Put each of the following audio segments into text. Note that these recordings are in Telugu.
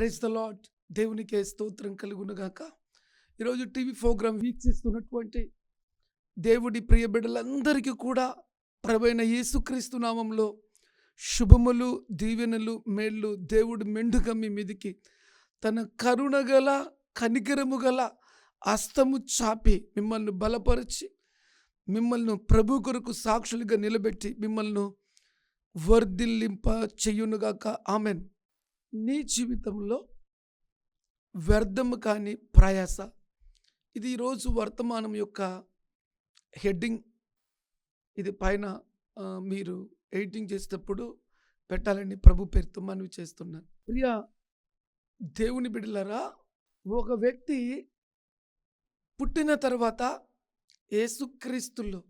ప్రైజ్ ద లాట్ దేవునికే స్తోత్రం కలుగునుగాక. ఈరోజు టీవీ ప్రోగ్రాం వీక్షిస్తున్నటువంటి దేవుడి ప్రియ బిడ్డలందరికీ కూడా ప్రభైన యేసుక్రీస్తు నామంలో శుభములు దీవెనలు మేళ్ళు దేవుడు మెండుగా మీ మీదికి తన కరుణ గల కనికరము గల అస్తము చాపి మిమ్మల్ని బలపరిచి మిమ్మల్ని ప్రభు కొరకు సాక్షులుగా నిలబెట్టి మిమ్మల్ని వర్ధిల్లింప చెయ్యునుగాక ఆమెన్. నీ జీవితంలో వ్యర్థము కాని ప్రయాస. ఇది ఈరోజు వర్తమానం యొక్క హెడ్డింగ్. ఇది పైన మీరు ఎడిటింగ్ చేసేటప్పుడు పెట్టాలని ప్రభు పేరుతో మనవి చేస్తున్నాను ప్రియ దేవుని బిడ్డలరా ఒక వ్యక్తి పుట్టిన తర్వాత యేసుక్రీస్తులో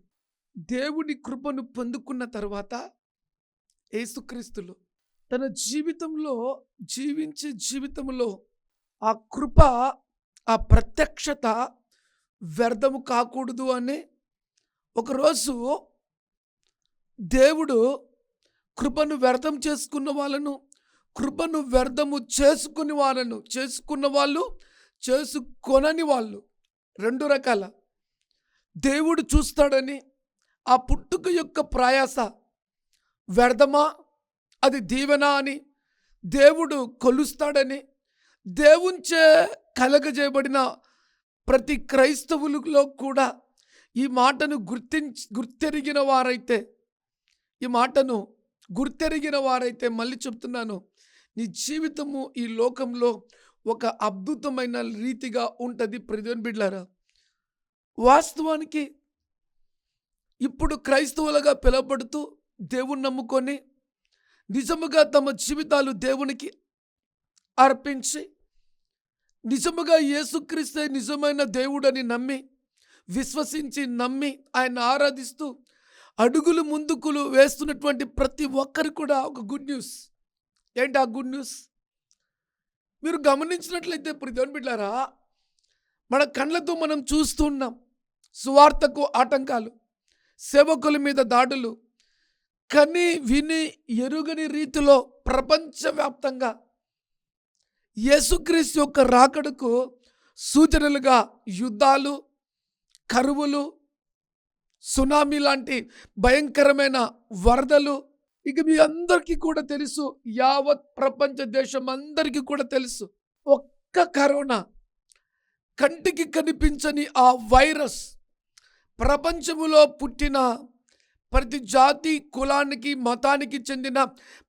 దేవుని కృపను పొందుకున్న తర్వాత యేసుక్రీస్తులో తన జీవితంలో జీవించే జీవితంలో ఆ కృప ఆ ప్రత్యక్షత వ్యర్థము కాకూడదు అని ఒకరోజు దేవుడు కృపను వ్యర్థం చేసుకున్న వాళ్ళను కృపను వ్యర్థము చేసుకుని వాళ్ళను చేసుకున్న వాళ్ళు చేసుకొనని వాళ్ళు రెండు రకాల. దేవుడు చూస్తాడని ఆ పుట్టుక యొక్క ప్రయాస వ్యర్థమా? అది దీవెన అని దేవుడు కొలుస్తాడని దేవుంచే కలగజేయబడిన ప్రతి క్రైస్తవులలో కూడా ఈ మాటను గుర్తించి గుర్తెరిగిన వారైతే ఈ మాటను గుర్తెరిగిన వారైతే మళ్ళీ చెప్తున్నాను నీ జీవితము ఈ లోకంలో ఒక అద్భుతమైన రీతిగా ఉంటుంది ప్రజన్ బిడ్లారా. వాస్తవానికి ఇప్పుడు క్రైస్తవులుగా పిలువబడుతూ దేవుణ్ణి నమ్ముకొని నిజముగా తమ జీవితాలు దేవునికి అర్పించి నిజముగా యేసుక్రీస్తే నిజమైన దేవుడని నమ్మి విశ్వసించి నమ్మి ఆయన ఆరాధిస్తూ అడుగులు ముందుకులు వేస్తున్నటువంటి ప్రతి ఒక్కరికి కూడా ఒక గుడ్ న్యూస్. ఏంటి ఆ గుడ్ న్యూస్? మీరు గమనించినట్లయితే ప్రతిని బిడ్డారా మన కళ్ళతో మనం చూస్తున్నాం సువార్తకు ఆటంకాలు సేవకుల మీద దాడులు కని విని ఎరుగని రీతిలో ప్రపంచవ్యాప్తంగా యేసుక్రీస్తు యొక్క రాకడకు సూచనలుగా యుద్ధాలు కరువులు సునామీ లాంటి భయంకరమైన వరదలు ఇక మీ అందరికీ కూడా తెలుసు యావత్ ప్రపంచ దేశం అందరికీ కూడా తెలుసు. ఒక్క కరోనా కంటికి కనిపించని ఆ వైరస్ ప్రపంచములో పుట్టిన ప్రతి జాతి కులానికి మతానికి చెందిన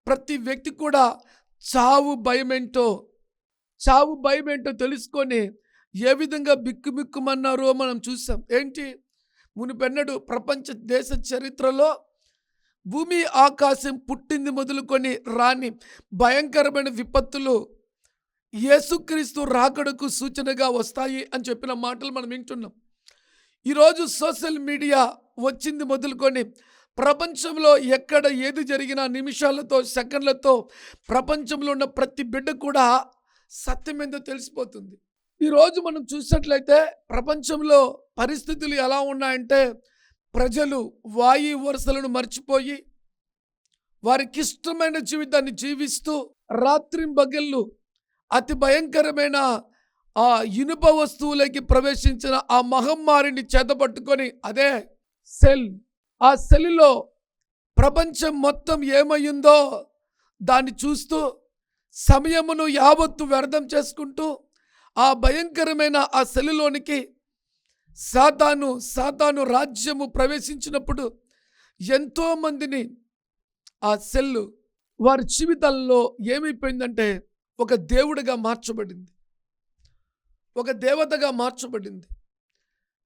ప్రతి వ్యక్తి కూడా చావు భయమేంటో చావు భయమేంటో తెలుసుకొని ఏ విధంగా బిక్కుమిక్కుమన్నారో మనం చూసాం. ఏంటి? మునిపెన్నడు ప్రపంచ దేశ చరిత్రలో భూమి ఆకాశం పుట్టింది మొదలుకొని రాని భయంకరమైన విపత్తులు యేసుక్రీస్తు రాకడకు సూచనగా వస్తాయి అని చెప్పిన మాటలు మనం వింటున్నాం. ఈరోజు సోషల్ మీడియా వచ్చింది మొదలుకొని ప్రపంచంలో ఎక్కడ ఏది జరిగినా నిమిషాలతో సెకండ్లతో ప్రపంచంలో ఉన్న ప్రతి బిడ్డ కూడా సత్యం ఏందో తెలిసిపోతుంది. ఈరోజు మనం చూసినట్లయితే ప్రపంచంలో పరిస్థితులు ఎలా ఉన్నాయంటే ప్రజలు వాయు వరుసలను మర్చిపోయి వారికి ఇష్టమైన జీవితాన్ని జీవిస్తూ రాత్రి బగిళ్ళు అతి భయంకరమైన ఆ ఇనుప వస్తువులకి ప్రవేశించిన ఆ మహమ్మారిని చేతపట్టుకొని అదే సెల్. ఆ సెల్లో ప్రపంచం మొత్తం ఏమయ్యిందో దాన్ని చూస్తూ సమయమును యావత్తు వ్యర్థం చేసుకుంటూ ఆ భయంకరమైన ఆ సెల్లులోనికి సాతాను సాతాను రాజ్యము ప్రవేశించినప్పుడు ఎంతోమందిని ఆ సెల్లు వారి జీవితాల్లో ఏమైపోయిందంటే ఒక దేవుడిగా మార్చబడింది. ఒక దేవతగా మార్చబడింది.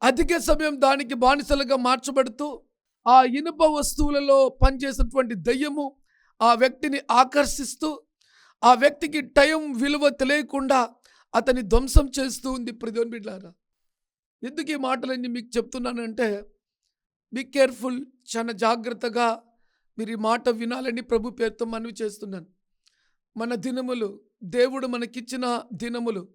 అధిక సమయం దానికి బానిసలుగా మార్చబడుతూ ఆ ఇనుప వస్తువులలో పనిచేసినటువంటి దయ్యము ఆ వ్యక్తిని ఆకర్షిస్తూ ఆ వ్యక్తికి టైం విలువ తెలియకుండా అతని ధ్వంసం చేస్తూ ఉంది. ప్రతిని బిడ్డారా ఎందుకు ఈ మాటలన్నీ మీకు చెప్తున్నానంటే బీ కేర్ఫుల్ చాలా జాగ్రత్తగా మీరు ఈ మాట వినాలని ప్రభు పేరుతో మనవి చేస్తున్నాను. మన దినములు దేవుడు మనకిచ్చిన దినములు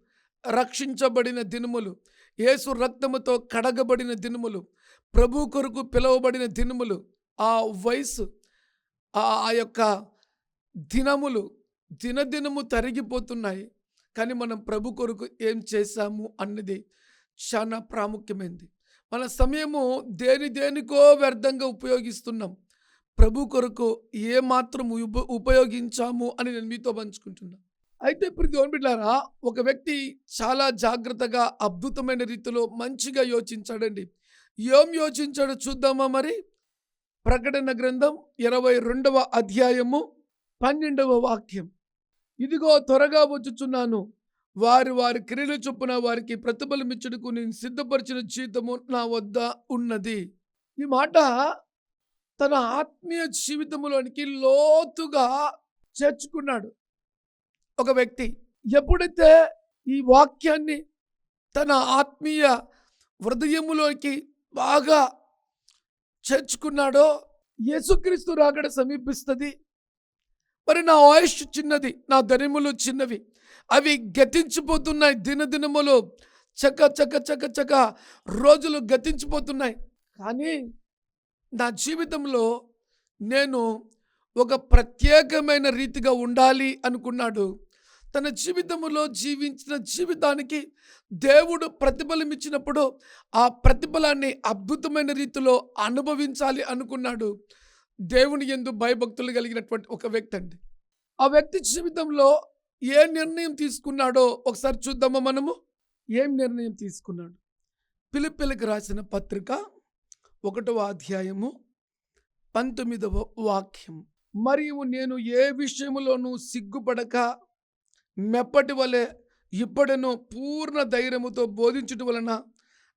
రక్షించబడిన దినములు యేసు రక్తముతో కడగబడిన దినములు ప్రభు కొరకు పిలువబడిన దినములు ఆ వయసు ఆ ఆ యొక్క దినములు దినదినము తరిగిపోతున్నాయి. కానీ మనం ప్రభు కొరకు ఏం చేశాము అన్నది చాలా ప్రాముఖ్యమైనది మన సమయము దేని దేనికో వ్యర్థంగా ఉపయోగిస్తున్నాం. ప్రభు కొరకు ఏ ఉప ఉపయోగించాము అని నేను మీతో పంచుకుంటున్నాను అయితే ఇప్పుడు బిడ్డారా ఒక వ్యక్తి చాలా జాగ్రత్తగా అద్భుతమైన రీతిలో మంచిగా యోచించాడండి. ఏం యోచించాడో చూద్దామా మరి? ప్రకటన గ్రంథం ఇరవై రెండవ అధ్యాయము పన్నెండవ వాక్యం. ఇదిగో త్వరగా వచ్చుచున్నాను. వారి వారి క్రియలు చొప్పున వారికి ప్రతిఫలమిచ్చుటకు నేను సిద్ధపరిచిన జీతము నా వద్ద ఉన్నది. ఈ మాట తన ఆత్మీయ జీవితంలోనికి లోతుగా చేర్చుకున్నాడు. ఒక వ్యక్తి ఎప్పుడైతే ఈ వాక్యాన్ని తన ఆత్మీయ హృదయములోకి బాగా చేర్చుకున్నాడో యేసుక్రీస్తు రాకడ సమీపిస్తుంది. మరి నా ఆయుష్ చిన్నది నా ధనములు చిన్నవి అవి గతించిపోతున్నాయి దినదినములు చక్క చక్క చక్క చక్క రోజులు గతించిపోతున్నాయి. కానీ నా జీవితంలో నేను ఒక ప్రత్యేకమైన రీతిగా ఉండాలి అనుకున్నాడు. తన జీవితంలో జీవించిన జీవితానికి దేవుడు ప్రతిఫలం ఇచ్చినప్పుడు ఆ ప్రతిఫలాన్ని అద్భుతమైన రీతిలో అనుభవించాలి అనుకున్నాడు. దేవుని ఎందు భయభక్తులు కలిగినటువంటి ఒక వ్యక్తి అండి. ఆ వ్యక్తి జీవితంలో ఏ నిర్ణయం తీసుకున్నాడో ఒకసారి చూద్దామా మనము? ఏం నిర్ణయం తీసుకున్నాడు? పిలిపిలికి రాసిన పత్రిక ఒకటవ అధ్యాయము పంతొమ్మిదవ వాక్యం. మరియు నేను ఏ విషయంలోనూ సిగ్గుపడక మెప్పటి వలె ఇప్పటిను పూర్ణ ధైర్యముతో బోధించుట వలన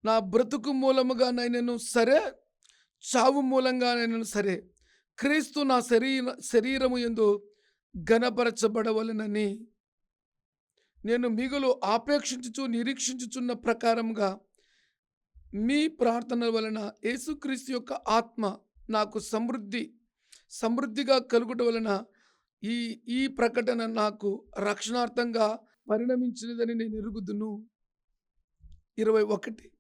నా బ్రతుకు మూలముగానైనను సరే చావు మూలంగా నేను సరే క్రీస్తు నా శరీర శరీరము ఎందు గణపరచబడవలనని నేను మిగులు ఆపేక్షించుచు నిరీక్షించుచున్న ప్రకారంగా మీ ప్రార్థన వలన యేసుక్రీస్తు యొక్క ఆత్మ నాకు సమృద్ధి సమృద్ధిగా కలుగుట వలన ఈ ఈ ప్రకటన నాకు రక్షణార్థంగా పరిణమించినదని నేను ఎరుగుదును. ఇరవై ఒకటి.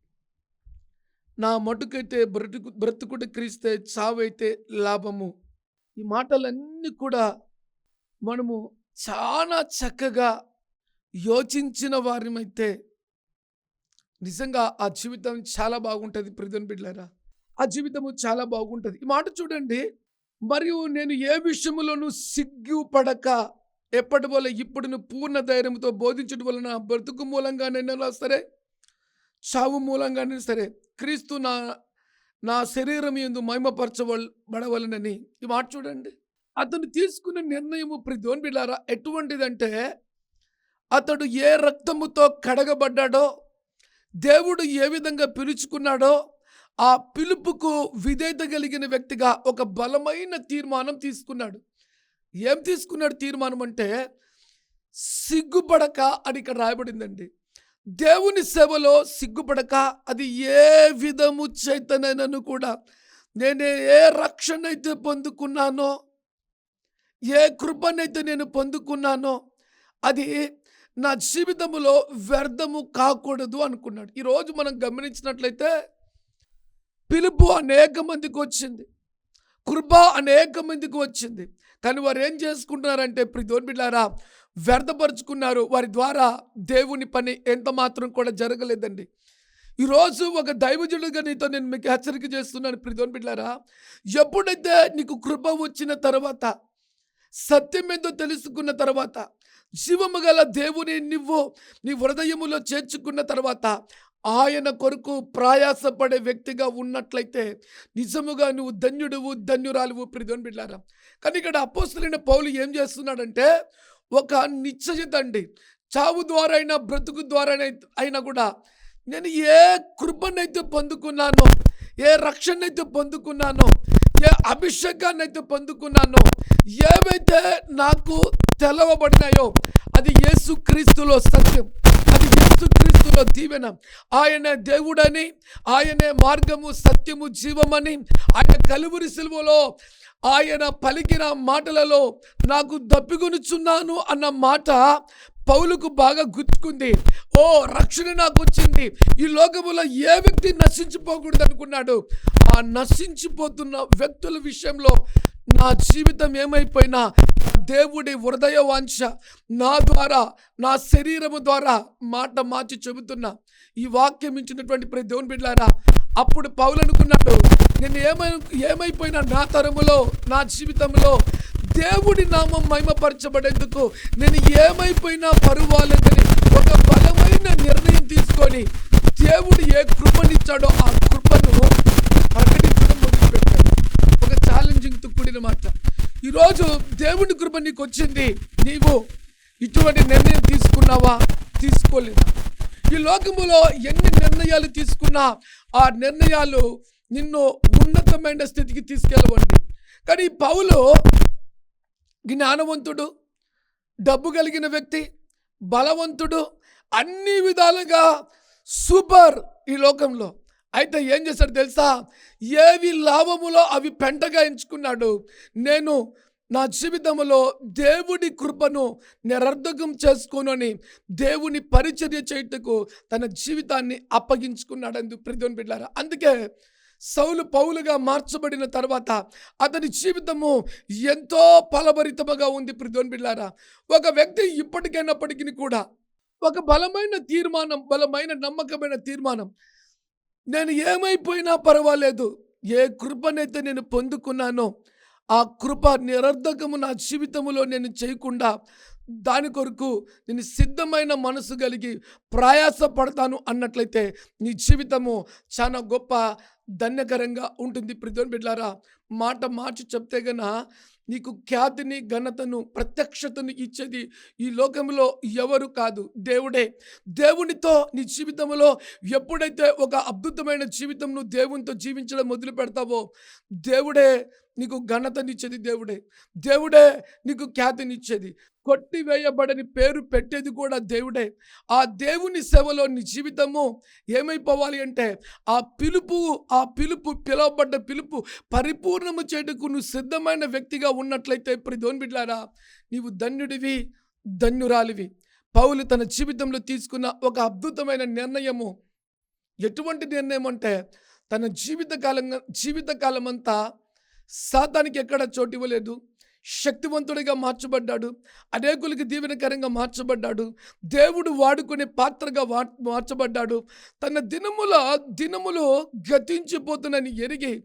నా మటుకైతే బ్రతుకు బ్రతుకుడు క్రీస్తే చావైతే లాభము. ఈ మాటలన్నీ కూడా మనము చాలా చక్కగా యోచించిన వారిమైతే నిజంగా ఆ జీవితం చాలా బాగుంటుంది ప్రతిని బిడ్డారా ఆ జీవితము చాలా బాగుంటుంది. ఈ మాట చూడండి. మరియు నేను ఏ విషయంలోనూ సిగ్గుపడక ఎప్పటి వల్ల ఇప్పుడును పూర్ణ ధైర్యంతో బోధించడం వలన బ్రతుకు మూలంగానైనా సరే చావు మూలంగానే సరే క్రీస్తు నా నా శరీరం ఎందు మహిమపరచబడవలనని ఈ మాట చూడండి. అతను తీసుకున్న నిర్ణయము ప్రతిని బిళ్ళారా ఎటువంటిదంటే అతడు ఏ రక్తముతో కడగబడ్డాడో దేవుడు ఏ విధంగా పిలుచుకున్నాడో ఆ పిలుపుకు విధేయత కలిగిన వ్యక్తిగా ఒక బలమైన తీర్మానం తీసుకున్నాడు. ఏం తీసుకున్నాడు తీర్మానం అంటే సిగ్గుపడక అని ఇక్కడ రాయబడిందండి. దేవుని సేవలో సిగ్గుపడక అది ఏ విధము చైతన్యనను కూడా నేను ఏ రక్షణ అయితే పొందుకున్నానో ఏ కృపనైతే నేను పొందుకున్నానో అది నా జీవితంలో వ్యర్థము కాకూడదు అనుకున్నాడు. ఈరోజు మనం గమనించినట్లయితే పిలుపు అనేక మందికి వచ్చింది. కృప అనేక మందికి వచ్చింది. కానీ వారు ఏం చేసుకుంటున్నారంటే ప్రిధోన్ బిడ్డారా వ్యర్థపరుచుకున్నారు. వారి ద్వారా దేవుని పని ఎంత మాత్రం కూడా జరగలేదండి. ఈరోజు ఒక దైవజుడుగా నీతో నేను మీకు హెచ్చరిక చేస్తున్నాను ప్రిధోన్ బిడ్డారా ఎప్పుడైతే నీకు కృప వచ్చిన తర్వాత సత్యం ఏందో తెలుసుకున్న తర్వాత జీవము గల దేవుని నువ్వు నీ హృదయములో చేర్చుకున్న తర్వాత ఆయన కొరకు ప్రయాసపడే వ్యక్తిగా ఉన్నట్లయితే నిజముగా నువ్వు ధన్యుడువు ధన్యురాలువు ప్రిధోని బిడ్డారా కానీ ఇక్కడ అపోస్తులైన పౌలు ఏం చేస్తున్నాడంటే ఒక నిశ్చయిత అండి చావు ద్వారా అయినా బ్రతుకు ద్వారా అయినా కూడా నేను ఏ కృపనైతే పొందుకున్నానో ఏ రక్షణ అయితే పొందుకున్నానో ఏ అభిషేకాన్ని అయితే పొందుకున్నానో. ఏవైతే నాకు తెలవబడినాయో అది యేసు క్రీస్తులో సత్యం. అది యేసు క్రీస్తులో దీవెన. ఆయన దేవుడని ఆయనే మార్గము సత్యము జీవమని ఆయన కలువురి సిలువలో ఆయన పలికిన మాటలలో నాకు దప్పికొనుచున్నాను అన్న మాట పౌలుకు బాగా గుచ్చుకుంది. ఓ రక్షణ నాకు వచ్చింది ఈ లోకములో ఏ వ్యక్తి నశించిపోకూడదు అనుకున్నాడు? ఆ నశించిపోతున్న వ్యక్తుల విషయంలో నా జీవితం ఏమైపోయినా నా దేవుడి హృదయ వాంఛ నా ద్వారా నా శరీరము ద్వారా మాట మార్చి చెబుతున్నా. ఈ వాక్యం ఇచ్చినటువంటి ప్రతి దేవుని బిడ్డారా అప్పుడు పౌలు అనుకున్నాడు నేను ఏమై ఏమైపోయినా నా తరములో నా జీవితంలో దేవుడి నామం మహిమపరచబడేందుకు నేను ఏమైపోయినా పరువాలేదని ఒక బలమైన నిర్ణయం తీసుకొని దేవుడు ఏ కృపనిచ్చాడో ఆ కృపను ప్రకటించడం మొదలుపెట్టాడు ఒక ఛాలెంజింగ్తో కూడిన మాట. ఈరోజు దేవుడి కృప నీకు వచ్చింది. నీవు ఇటువంటి నిర్ణయం తీసుకున్నావా? తీసుకోలేదా? ఈ లోకములో ఎన్ని నిర్ణయాలు తీసుకున్నా ఆ నిర్ణయాలు నిన్ను ఉన్నతమైన స్థితికి తీసుకెళ్ళవండి. కానీ పౌలు జ్ఞానవంతుడు డబ్బు కలిగిన వ్యక్తి బలవంతుడు అన్ని విధాలుగా సూపర్ ఈ లోకంలో. అయితే ఏం చేశాడు తెలుసా? ఏవి లాభములో అవి పెంటగా ఎంచుకున్నాడు. నేను నా జీవితంలో దేవుడి కృపను నిరర్ధకం చేసుకునని దేవుని పరిచర్య చేయుటకు తన జీవితాన్ని అప్పగించుకున్నాడు అందుకు ప్రతిని బిడ్డారా అందుకే సౌలు పౌలుగా మార్చబడిన తర్వాత అతని జీవితము ఎంతో ఫలభరితముగా ఉంది ప్రతిని బిళ్ళారా ఒక వ్యక్తి ఇప్పటికైనప్పటికీ కూడా ఒక బలమైన తీర్మానం బలమైన నమ్మకమైన తీర్మానం నేను ఏమైపోయినా పర్వాలేదు ఏ కృపనైతే నేను పొందుకున్నానో ఆ కృప నిరర్ధకము నా జీవితంలో నేను చేయకుండా దాని కొరకు నేను సిద్ధమైన మనసు కలిగి ప్రయాస పడతాను అన్నట్లయితే నీ జీవితము చాలా గొప్ప ధన్యకరంగా ఉంటుంది. ప్రతిని బిడ్డారా మాట మార్చి చెప్తే గన నీకు ఖ్యాతిని ఘనతను ప్రత్యక్షతను ఇచ్చేది ఈ లోకంలో ఎవరు కాదు. దేవుడే. దేవునితో నీ జీవితంలో ఎప్పుడైతే ఒక అద్భుతమైన జీవితంను దేవునితో జీవించడం మొదలు పెడతావో దేవుడే నీకు ఘనతనిచ్చేది దేవుడే. దేవుడే నీకు ఖ్యాతినిచ్చేది. కొట్టివేయబడని పేరు పెట్టేది కూడా దేవుడే. ఆ దేవుని సేవలో నీ జీవితము ఏమైపోవాలి అంటే ఆ పిలుపు ఆ పిలుపు పిలువబడ్డ పిలుపు పరిపూర్ణము చేయటకు నువ్వు సిద్ధమైన వ్యక్తిగా ఉన్నట్లయితే ప్రతి బిడ్లారా నీవు ధన్యుడివి ధన్యురాలివి. పౌలు తన జీవితంలో తీసుకున్న ఒక అద్భుతమైన నిర్ణయము. ఎటువంటి నిర్ణయం అంటే తన జీవితకాలంగా జీవితకాలం అంతా సాతానికి ఎక్కడ చోటు ఇవ్వలేదు. శక్తివంతుడిగా మార్చబడ్డాడు. అనేకులకి దీవెనకరంగా మార్చబడ్డాడు. దేవుడు వాడుకునే పాత్రగా మార్ మార్చబడ్డాడు. తన దినముల దినములు గతించిపోతున్నని ఎరిగి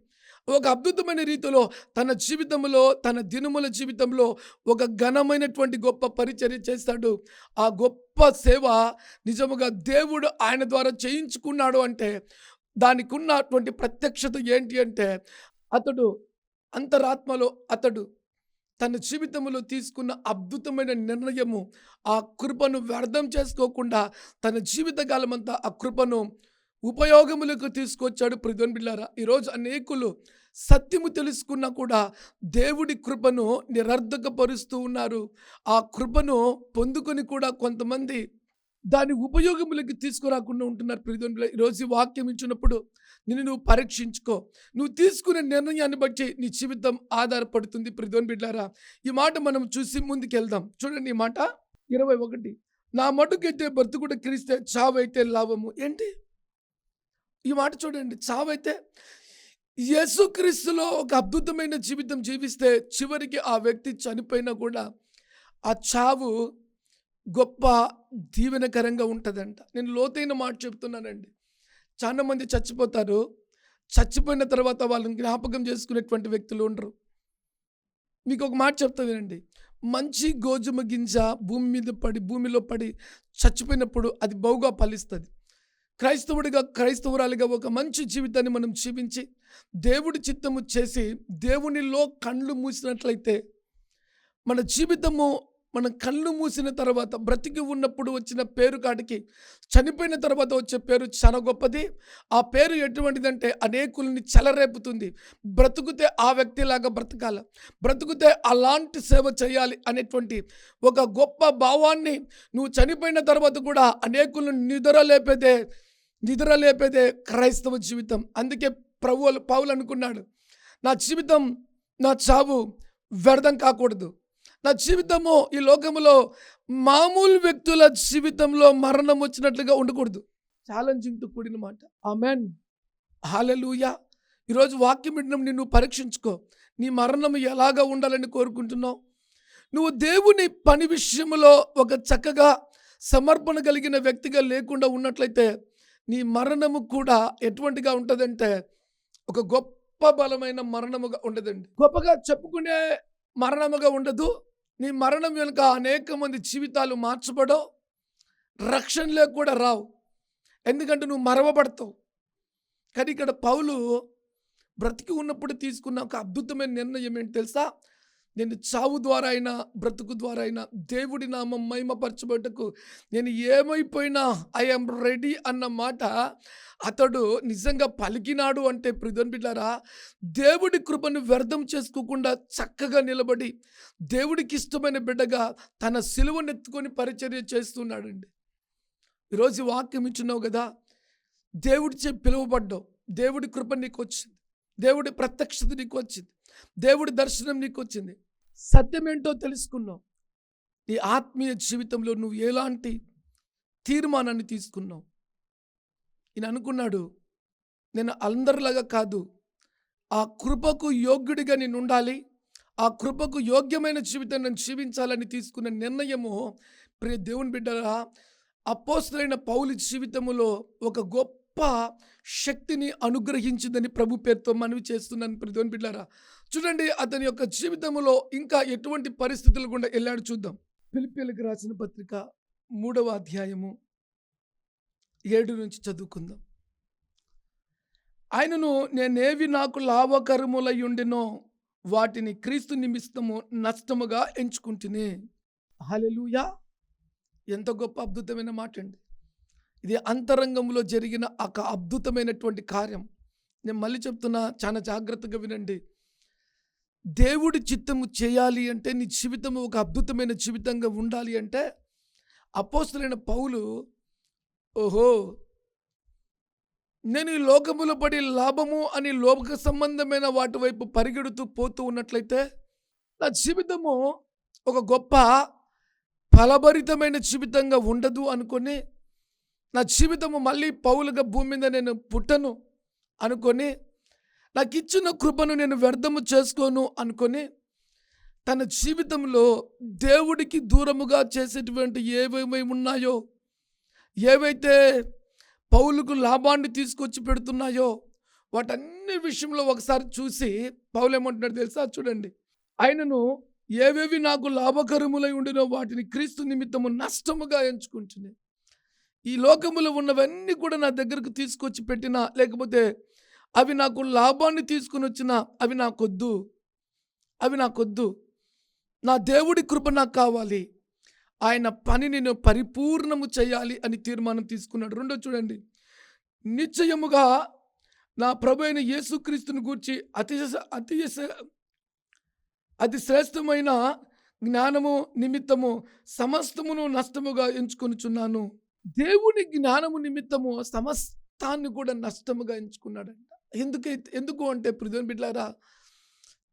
ఒక అద్భుతమైన రీతిలో తన జీవితంలో తన దినముల జీవితంలో ఒక ఘనమైనటువంటి గొప్ప పరిచర్య చేస్తాడు. ఆ గొప్ప సేవ నిజముగా దేవుడు ఆయన ద్వారా చేయించుకున్నాడు అంటే దానికి ఉన్నటువంటి ప్రత్యక్షత ఏంటి అంటే అతడు అంతరాత్మలో అతడు తన జీవితంలో తీసుకున్న అద్భుతమైన నిర్ణయము ఆ కృపను వ్యర్థం చేసుకోకుండా తన జీవితకాలమంతా ఆ కృపను ఉపయోగములకు తీసుకొచ్చాడు. ప్రతిని బిళ్ళారా ఈరోజు అనేకులు సత్యము తెలుసుకున్నా కూడా దేవుడి కృపను నిరర్ధకపరుస్తూ ఉన్నారు. ఆ కృపను పొందుకొని కూడా కొంతమంది దాని ఉపయోగములకి తీసుకురాకుండా ఉంటున్నారు ప్రియదోని ఈరోజు వాక్యం ఇచ్చినప్పుడు నిన్ను నువ్వు పరీక్షించుకో. నువ్వు తీసుకునే నిర్ణయాన్ని బట్టి నీ జీవితం ఆధారపడుతుంది ప్రియదోని బిడ్డారా. ఈ మాట మనం చూసి ముందుకెళ్దాం. చూడండి ఈ మాట. ఇరవై ఒకటి. నా మటుకైతే బ్రతుకుడు క్రీస్తే చావైతే లాభము. ఏంటి? ఈ మాట చూడండి. చావైతే యేసుక్రీస్తులో ఒక అద్భుతమైన జీవితం జీవిస్తే చివరికి ఆ వ్యక్తి చనిపోయినా కూడా ఆ చావు గొప్ప దీవెనకరంగా ఉంటుందంట. నేను లోతైన మాట చెప్తున్నానండి. చాలా మంది చచ్చిపోతారు. చచ్చిపోయిన తర్వాత వాళ్ళని జ్ఞాపకం చేసుకునేటువంటి వ్యక్తులు ఉండరు. మీకు ఒక మాట చెప్తా వినండి. మంచి గోధుమ గింజ భూమి మీద పడి భూమిలో పడి చచ్చిపోయినప్పుడు అది బహుగా ఫలిస్తుంది. క్రైస్తవుడిగా క్రైస్తవురాలిగా ఒక మంచి జీవితాన్ని మనం జీవించి దేవుడి చిత్తము చేసి దేవునిలో కళ్ళు మూసినట్లయితే మన జీవితము మనం కళ్ళు మూసిన తర్వాత బ్రతికి ఉన్నప్పుడు వచ్చిన పేరు కాటికి చనిపోయిన తర్వాత వచ్చే పేరు చాలా గొప్పది. ఆ పేరు ఎటువంటిదంటే అనేకుల్ని చెలరేపుతుంది. బ్రతుకుతే ఆ వ్యక్తిలాగా బ్రతకాల. బ్రతుకుతే అలాంటి సేవ చేయాలి అనేటువంటి ఒక గొప్ప భావాన్ని నువ్వు చనిపోయిన తర్వాత కూడా అనేకులను నిద్ర నిద్రలేపేదే నిద్ర లేపేదే క్రైస్తవ జీవితం. అందుకే ప్రభువులు పౌలు అనుకున్నాడు నా జీవితం నా చావు వ్యర్థం కాకూడదు. నా జీవితము ఈ లోకములో మామూలు వ్యక్తుల జీవితంలో మరణం వచ్చినట్లుగా ఉండకూడదు. ఛాలెంజింగ్తో కూడిన మాట. ఆమెన్ హాలెలుయా ఈరోజు వాక్యం వినడం నిన్ను పరీక్షించుకో. నీ మరణం ఎలాగా ఉండాలని కోరుకుంటున్నావు? నువ్వు దేవుని పని విషయంలో ఒక చక్కగా సమర్పణ కలిగిన వ్యక్తిగా లేకుండా ఉన్నట్లయితే నీ మరణము కూడా ఎటువంటిగా ఉంటుందంటే ఒక గొప్ప బలమైన మరణముగా ఉండదండి. గొప్పగా చెప్పుకునే మరణముగా ఉండదు. నీ మరణం వెనుక అనేక మంది జీవితాలు మార్చబడవు. రక్షణలో కూడా రావు. ఎందుకంటే నువ్వు మరవబడతావు. కానీ ఇక్కడ పౌలు బ్రతికి ఉన్నప్పుడు తీసుకున్న ఒక అద్భుతమైన నిర్ణయం ఏంటి తెలుసా? నేను చావు ద్వారా అయినా బ్రతుకు ద్వారా అయినా దేవుడి నామం మహిమపరచబట్టకు నేను ఏమైపోయినా ఐఎమ్ రెడీ అన్న మాట అతడు నిజంగా పలికినాడు అంటే ప్రిధన్ బిడ్డారా దేవుడి కృపను వ్యర్థం చేసుకోకుండా చక్కగా నిలబడి దేవుడికి ఇష్టమైన బిడ్డగా తన సిలువనెత్తుకొని పరిచర్య చేస్తున్నాడండి. ఈరోజు వాక్యం ఇచ్చినావు కదా దేవుడి చే పిలువబడ్డావు దేవుడి కృప నీకు వచ్చింది దేవుడి ప్రత్యక్షత నీకు వచ్చింది దేవుడి దర్శనం నీకు వచ్చింది సత్యం ఏంటో తెలుసుకున్నావు. నీ ఆత్మీయ జీవితంలో నువ్వు ఎలాంటి తీర్మానాన్ని తీసుకున్నావు? ఈయన అనుకున్నాడు నేను అందరిలాగా కాదు ఆ కృపకు యోగ్యుడిగా నేను ఉండాలి ఆ కృపకు యోగ్యమైన జీవితం నేను జీవించాలని తీసుకున్న నిర్ణయము ప్రియ దేవుని బిడ్డరా అపోస్తులైన పౌలి జీవితములో ఒక గొప్ప గొప్ప శక్తిని అనుగ్రహించిందని ప్రభు పేరుతో మనవి చేస్తున్నాను ప్రతిని బిడ్డారా. చూడండి అతని యొక్క జీవితంలో ఇంకా ఎటువంటి పరిస్థితులు గుండా వెళ్ళాడు చూద్దాం. పిలిపిలకు రాసిన పత్రిక మూడవ అధ్యాయము ఏడు నుంచి చదువుకుందాం. ఆయనను నేనేవి నాకు లాభకరములై ఉండినో వాటిని క్రీస్తు నిమిత్తము నష్టముగా ఎంచుకుంటుని. హలెలూయా ఎంత గొప్ప అద్భుతమైన మాట అండి ఇది అంతరంగంలో జరిగిన ఒక అద్భుతమైనటువంటి కార్యం. నేను మళ్ళీ చెప్తున్నా చాలా జాగ్రత్తగా వినండి. దేవుడి చిత్తము చేయాలి అంటే నీ జీవితం ఒక అద్భుతమైన జీవితంగా ఉండాలి అంటే అపోస్తులైన పౌలు ఓహో నేను ఈ లోకములో పడి లాభము అని లోక సంబంధమైన వాటి వైపు పరిగెడుతూ పోతూ ఉన్నట్లయితే నా జీవితము ఒక గొప్ప ఫలభరితమైన జీవితంగా ఉండదు అనుకొని నా జీవితము మళ్ళీ పౌలుగా భూమి మీద నేను పుట్టను అనుకొని నాకు ఇచ్చిన కృపను నేను వ్యర్థము చేసుకోను అనుకొని తన జీవితంలో దేవుడికి దూరముగా చేసేటువంటి ఏవేమై ఉన్నాయో ఏవైతే పౌలుకు లాభాన్ని తీసుకొచ్చి పెడుతున్నాయో వాటన్ని విషయంలో ఒకసారి చూసి పౌలు ఏమంటున్నాడు తెలుసా చూడండి. ఆయనను ఏవేవి నాకు లాభకరములై ఉండినో వాటిని క్రీస్తు నిమిత్తము నష్టముగా ఎంచుకుంటున్నాయి. ఈ లోకములో ఉన్నవన్నీ కూడా నా దగ్గరకు తీసుకొచ్చి పెట్టినా లేకపోతే అవి నాకు లాభాన్ని తీసుకుని వచ్చినా అవి నాకొద్దు. అవి నాకొద్దు. నా దేవుడి కృప నాకు కావాలి. ఆయన పని నేను పరిపూర్ణము చేయాలి అని తీర్మానం తీసుకున్నాడు. రెండో చూడండి. నిశ్చయముగా నా ప్రభు అయిన యేసుక్రీస్తుని గూర్చి అతిశ అతిశ అతి శ్రేష్టమైన జ్ఞానము నిమిత్తము సమస్తమును నష్టముగా ఎంచుకొనుచున్నాను. దేవుని జ్ఞానము నిమిత్తము సమస్తాన్ని కూడా నష్టముగా ఎంచుకున్నాడంట. ఎందుకైతే ఎందుకు అంటే పృథ్వీ బిడ్లారా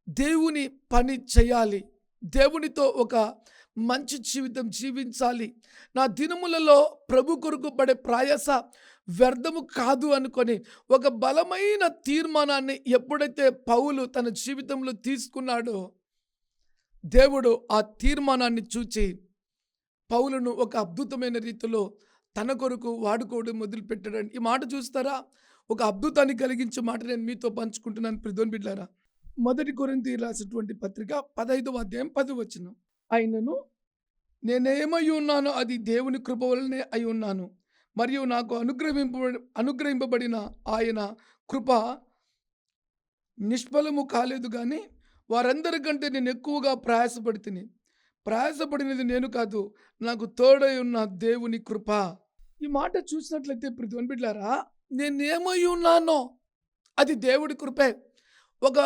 దేవుని పని చేయాలి. దేవునితో ఒక మంచి జీవితం జీవించాలి. నా దినములలో ప్రభు కొరకు పడే ప్రయాస వ్యర్థము కాదు అనుకొని ఒక బలమైన తీర్మానాన్ని ఎప్పుడైతే పౌలు తన జీవితంలో తీసుకున్నాడో దేవుడు ఆ తీర్మానాన్ని చూచి పౌలును ఒక అద్భుతమైన రీతిలో తన కొరకు వాడుకోవడం మొదలుపెట్టాడని ఈ మాట చూస్తారా? ఒక అద్భుతాన్ని కలిగించే మాట నేను మీతో పంచుకుంటున్నాను ప్రిధోన్ బిడ్డారా మొదటి కొరింత రాసినటువంటి పత్రిక పదహైదవ అధ్యాయం పది వచ్చిన ఆయనను నేనేమై ఉన్నానో అది దేవుని కృప వలనే అయి ఉన్నాను. మరియు నాకు అనుగ్రహింపబడి అనుగ్రహింపబడిన ఆయన కృప నిష్ఫలము కాలేదు కానీ వారందరికంటే నేను ఎక్కువగా ప్రయాసపడితిని ప్రయాసపడినది నేను కాదు నాకు తోడై ఉన్న దేవుని కృప. ఈ మాట చూసినట్లయితే ప్రతి బిడ్డారా నేనేమై ఉన్నానో అది దేవుడి కృపే. ఒక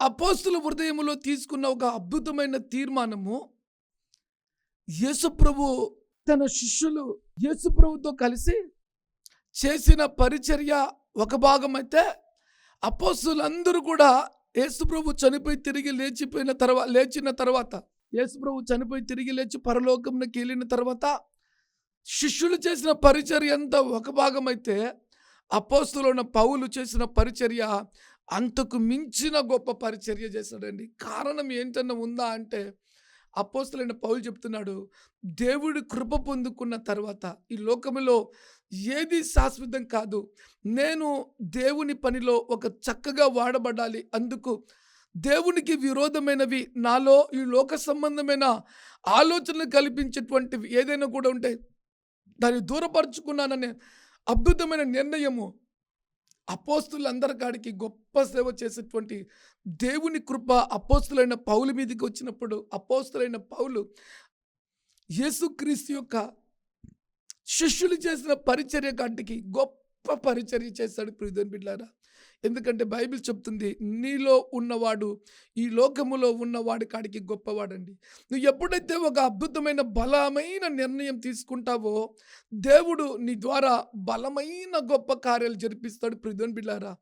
అపోస్తుల హృదయములో తీసుకున్న ఒక అద్భుతమైన తీర్మానము యేసుప్రభు తన శిష్యులు యేసుప్రభుతో కలిసి చేసిన పరిచర్య ఒక భాగం అయితే అపోస్తులందరూ కూడా యేసుప్రభు చనిపోయి తిరిగి లేచిపోయిన తర్వాత లేచిన తర్వాత యేసుప్రభు చనిపోయి తిరిగి లేచి పరలోకంలోకి వెళ్ళిన తర్వాత శిష్యులు చేసిన పరిచర్య అంతా ఒక భాగమైతే అపోస్తులైన అపోస్తులు ఉన్న పౌలు చేసిన పరిచర్య అంతకు మించిన గొప్ప పరిచర్య చేశాడండి. కారణం ఏంటన్నా ఉందా అంటే అపోస్తులైన పౌలు చెప్తున్నాడు దేవుడి కృప పొందుకున్న తర్వాత ఈ లోకములో ఏది శాశ్వతం కాదు. నేను దేవుని పనిలో ఒక చక్కగా వాడబడాలి. అందుకు దేవునికి విరోధమైనవి నాలో ఈ లోక సంబంధమైన ఆలోచనలు కల్పించేటువంటివి ఏదైనా కూడా ఉంటే దాన్ని దూరపరుచుకున్నాననే అద్భుతమైన నిర్ణయము అపోస్తులందరి కాడికి గొప్ప సేవ చేసేటువంటి దేవుని కృప అపోస్తులైన పౌలు మీదకి వచ్చినప్పుడు అపోస్తులైన పౌలు యేసుక్రీస్తు యొక్క శిష్యులు చేసిన పరిచర్య కాటికి గొప్ప పరిచర్య చేశాడు ప్రియదని బిడ్డారా. ఎందుకంటే బైబిల్ చెప్తుంది నీలో ఉన్నవాడు ఈ లోకములో ఉన్నవాడి కాడికి గొప్పవాడండి. నువ్వు ఎప్పుడైతే ఒక అద్భుతమైన బలమైన నిర్ణయం తీసుకుంటావో దేవుడు నీ ద్వారా బలమైన గొప్ప కార్యాలు జరిపిస్తాడు ప్రిధోన్ బిళ్ళారా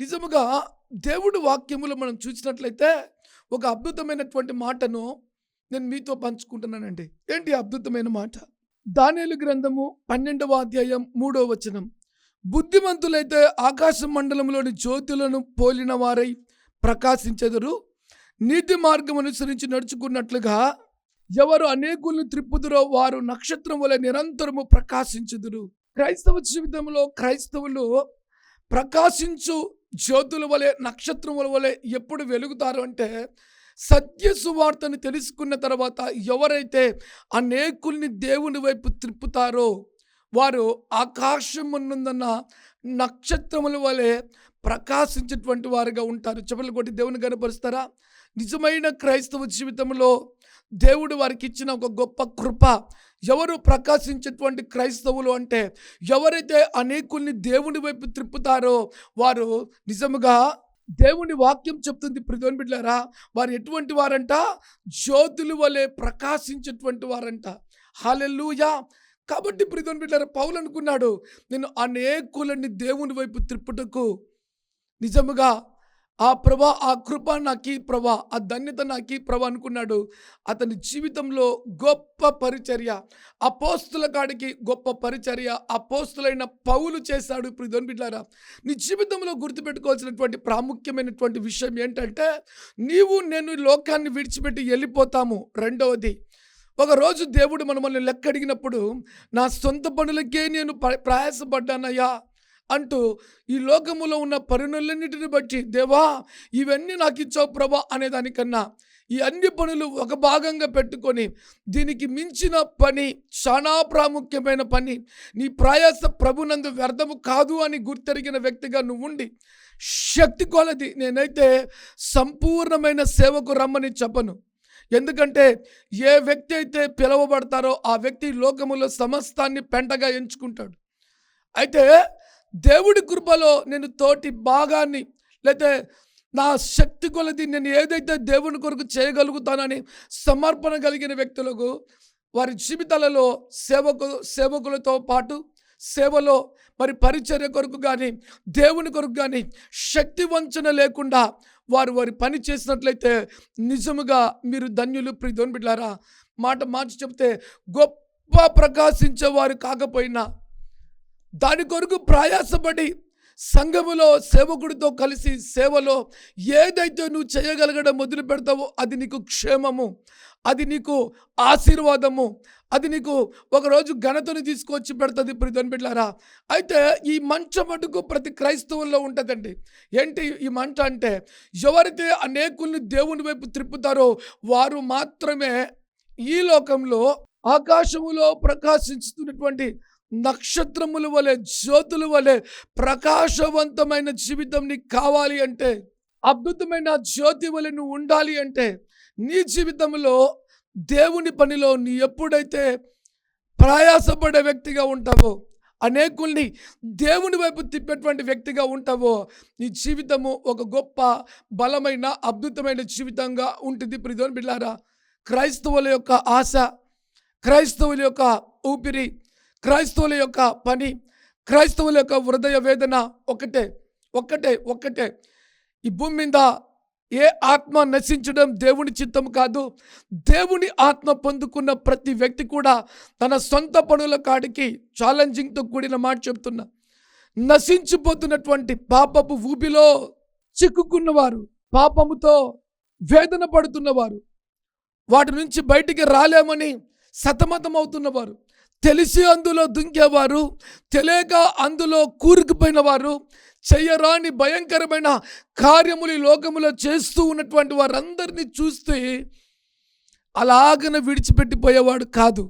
నిజముగా దేవుడు వాక్యములు మనం చూసినట్లయితే ఒక అద్భుతమైనటువంటి మాటను నేను మీతో పంచుకుంటున్నానండి. ఏంటి అద్భుతమైన మాట? దానేలు గ్రంథము పన్నెండవ అధ్యాయం మూడో వచనం. బుద్ధిమంతులైతే ఆకాశ మండలంలోని జ్యోతులను పోలిన వారై ప్రకాశించెదరు. నీతి మార్గం అనుసరించి నడుచుకున్నట్లుగా ఎవరు అనేకుల్ని త్రిప్పుదురో వారు నక్షత్రం వలె నిరంతరము ప్రకాశించుదురు. క్రైస్తవ జీవితంలో క్రైస్తవులు ప్రకాశించు జ్యోతుల వలె నక్షత్రముల వలె ఎప్పుడు వెలుగుతారు అంటే సత్య సువార్తను తెలుసుకున్న తర్వాత ఎవరైతే అనేకుల్ని దేవుని వైపు త్రిప్పుతారో వారు ఆకాశం నక్షత్రముల వలె ప్రకాశించేటువంటి వారుగా ఉంటారు. చెప్పలు కొట్టి దేవుని కనపరుస్తారా? నిజమైన క్రైస్తవ జీవితంలో దేవుడు వారికి ఇచ్చిన ఒక గొప్ప కృప. ఎవరు ప్రకాశించేటువంటి క్రైస్తవులు అంటే ఎవరైతే అనేకుల్ని దేవుని వైపు త్రిప్పుతారో వారు నిజముగా దేవుని వాక్యం చెప్తుంది. ప్రతిని బిడ్డారా వారు ఎటువంటి వారంట? జ్యోతులు వలె ప్రకాశించేటువంటి వారంట. హాలెల్లుయా! కాబట్టి ప్రిధోన్ బిడ్డారా పౌలు అనుకున్నాడు నేను అనేకులని దేవుని వైపు త్రిప్పుటకు నిజముగా ఆ ప్రభా ఆ కృప నాకి ప్రభా ఆ ధన్యత నాకి ప్రభా అనుకున్నాడు. అతని జీవితంలో గొప్ప పరిచర్య అపోస్తుల కాడికి గొప్ప పరిచర్య అపోస్తులైన పౌలు చేశాడు. ఇప్పుడు బిడ్డారా నీ జీవితంలో గుర్తుపెట్టుకోవాల్సినటువంటి ప్రాముఖ్యమైనటువంటి విషయం ఏంటంటే నీవు నేను లోకాన్ని విడిచిపెట్టి వెళ్ళిపోతాము. రెండవది ఒకరోజు దేవుడు మనమల్ని లెక్క అడిగినప్పుడు నా సొంత పనులకే నేను ప్రయాసపడ్డానయ్యా అంటూ ఈ లోకములో ఉన్న పనులన్నిటిని బట్టి దేవా ఇవన్నీ నాకు ఇచ్చావు ప్రభా అనే దానికన్నా ఈ అన్ని పనులు ఒక భాగంగా పెట్టుకొని దీనికి మించిన పని చాలా ప్రాముఖ్యమైన పని నీ ప్రయాస ప్రభునందు వ్యర్థము కాదు అని గుర్తెరిగిన వ్యక్తిగా నువ్వు ఉండి శక్తి కొలది. నేనైతే సంపూర్ణమైన సేవకు రమ్మని చెప్పను. ఎందుకంటే ఏ వ్యక్తి అయితే పిలువబడతారో ఆ వ్యక్తి లోకములో సమస్తాన్ని పెంటగా ఎంచుకుంటాడు. అయితే దేవుడి కృపలో నేను తోటి భాగాన్ని లేతే నా శక్తి కొలది నేను ఏదైతే దేవుని కొరకు చేయగలుగుతానని సమర్పణ కలిగిన వ్యక్తులకు వారి జీవితాలలో సేవకు సేవకులతో పాటు సేవలో మరి పరిచర్య కొరకు కానీ దేవుని కొరకు కానీ శక్తి వంచన లేకుండా వారు వారి పని చేసినట్లయితే నిజముగా మీరు ధన్యులు ప్రియోన్ బిడ్డారా మాట మార్చి చెప్తే గొప్ప ప్రకాశించేవారు కాకపోయినా దాని కొరకు ప్రయాసపడి సంఘములో సేవకుడితో కలిసి సేవలో ఏదైతే నువ్వు చేయగలగడం మొదలు పెడతావో అది నీకు క్షేమము అది నీకు ఆశీర్వాదము అది నీకు ఒకరోజు ఘనతను తీసుకొచ్చి పెడుతుంది ప్రిధన్ బిడ్లారా అయితే ఈ మంచ మటుకు ప్రతి క్రైస్తవుల్లో ఉంటుందండి. ఏంటి ఈ మంట అంటే ఎవరైతే అనేకుల్ని దేవుని వైపు త్రిప్పుతారో వారు మాత్రమే ఈ లోకంలో ఆకాశములో ప్రకాశించుతున్నటువంటి నక్షత్రముల వలె జ్యోతుల వలె ప్రకాశవంతమైన జీవితం నీకు కావాలి అంటే అద్భుతమైన జ్యోతి వలె నువ్వు ఉండాలి అంటే నీ జీవితంలో దేవుని పనిలో నీ ఎప్పుడైతే ప్రయాసపడే వ్యక్తిగా ఉంటావో అనేకుల్ని దేవుని వైపు తిప్పేటువంటి వ్యక్తిగా ఉంటావో నీ జీవితము ఒక గొప్ప బలమైన అద్భుతమైన జీవితంగా ఉంటుంది. ప్రిధోని బిళ్ళారా క్రైస్తవుల యొక్క ఆశ క్రైస్తవుల యొక్క ఊపిరి క్రైస్తవుల యొక్క పని క్రైస్తవుల యొక్క హృదయ వేదన ఒకటే ఒక్కటే ఒక్కటే ఈ భూమి మీద ఏ ఆత్మ నశించడం దేవుని చిత్తం కాదు. దేవుని ఆత్మ పొందుకున్న ప్రతి వ్యక్తి కూడా తన సొంత పనుల కాడికి ఛాలెంజింగ్తో కూడిన మాట చెప్తున్నా. నశించిపోతున్నటువంటి పాపపు ఊబిలో చిక్కుకున్నవారు పాపముతో వేదన పడుతున్నవారు వాటి నుంచి బయటికి రాలేమని సతమతమవుతున్నవారు. తెలిసి అందులో దుంకేవారు తెలియక అందులో కూరుకుపోయిన వారు చెయ్యరాని భయంకరమైన కార్యములు ఈ లోకములో చేస్తూ ఉన్నటువంటి వారందరినీ చూస్తే అలాగన విడిచిపెట్టిపోయేవాడు కాదు.